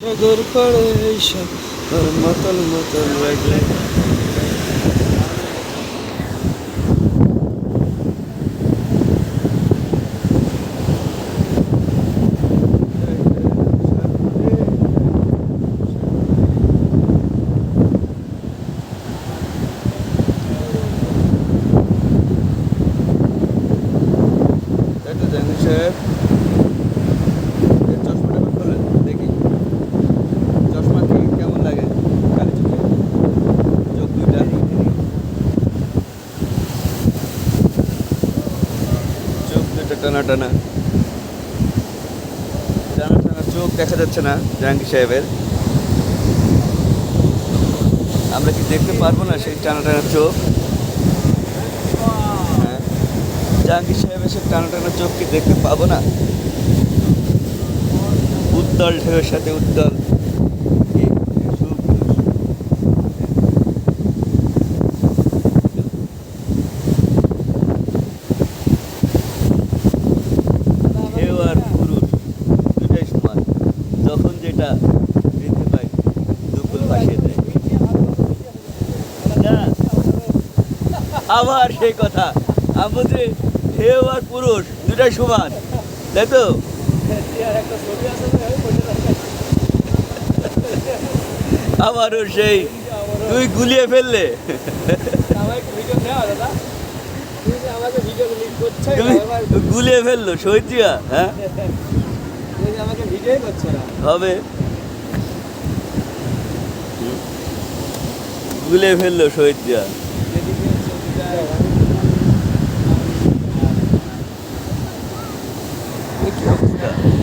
नगर पड़े और मतल मतल रगले Thank you, টানা টানা টানা টানা চোখ দেখা যাচ্ছে না জাহাঙ্গীর সাহেবের। আমরা কি দেখতে পারব না সেই টানা টানা চোখ? হ্যাঁ। জাহাঙ্গীর সাহেবের সে টানা টানা চোখ কি দেখতে পাবো না? উত্তাল ঢেউয়ের সাথে উত্তাল কি সুখ ঢেউ আর পুরুষ দুটাই সমান যেটা বৃদ্ধি পায় দুকুল ভাসিয়ে দেয়। আবার সেই কথা। আমি বলছি ঢেউ আর পুরুষ, দুটাই সমান। তাই তো? আবারও সেই। তুই গুলিয়ে ফেললে। গুলিয়ে ফেলল সৈতিয়া হ্যাঁ? হবে। গুলে ফেলল শহীদ দিয়া কি অবস্থা?